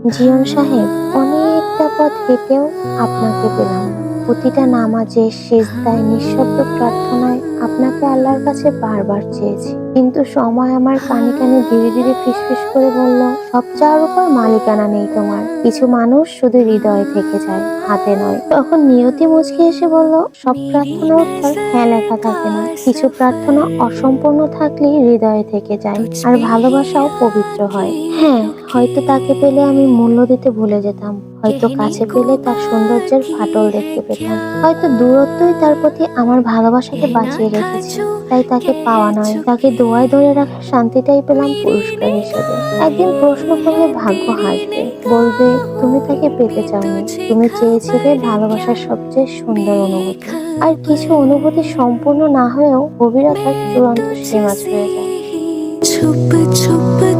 জিয়ন সাহেব, অনেকটা পথ হেঁটেও আপনাকে পেলাম। প্রতিটা নামাজে শেষদায় নিঃশব্দ প্রার্থনায় আপনাকে আল্লাহর কাছে বারবার চেয়েছি। কিন্তু সময় আমার কানে কানে ধীরে ধীরে ফিসফিস করে বলল, সব চাওয়ার উপর মালিকানা নেই তোমার। কিছু মানুষ শুধু হৃদয়ে থেকে যায়, হাতে নয়। তখন নিয়তি মুচকি এসে বলল, সব প্রার্থনা উত্তর হ্যাঁ লেখা থাকে না। কিছু প্রার্থনা অসম্পূর্ণ থাকলেই হৃদয়ে থেকে যায়, আর ভালোবাসাও পবিত্র হয়। হ্যাঁ হয়তো তাকে পেলে আমি মূল্য দিতে ভুলে যেতাম। হয়তো কাছে পেলে তার সৌন্দর্যের ফাটল দেখতে পেতাম। হয়তো দূরত্বই তার প্রতি আমার ভালোবাসাকে বাঁচিয়ে রেখেছে। তাই তাকে পাওয়া নয়। তাকে দোয়ায় ধরে রাখার শান্তিটাই পেলাম পুরস্কার হিসেবে। একদিন প্রশ্ন করলে ভাগ্য হাসবে। বলবে তুমি তাকে পেতে চাওনি। তুমি চেয়েছিলে ভালোবাসার সবচেয়ে সুন্দর অনুভূতি। আর কিছু অনুভূতি সম্পূর্ণ না হয়েও গভীরতার চূড়ান্ত সীমা ছুঁয়ে যায়। Soup soup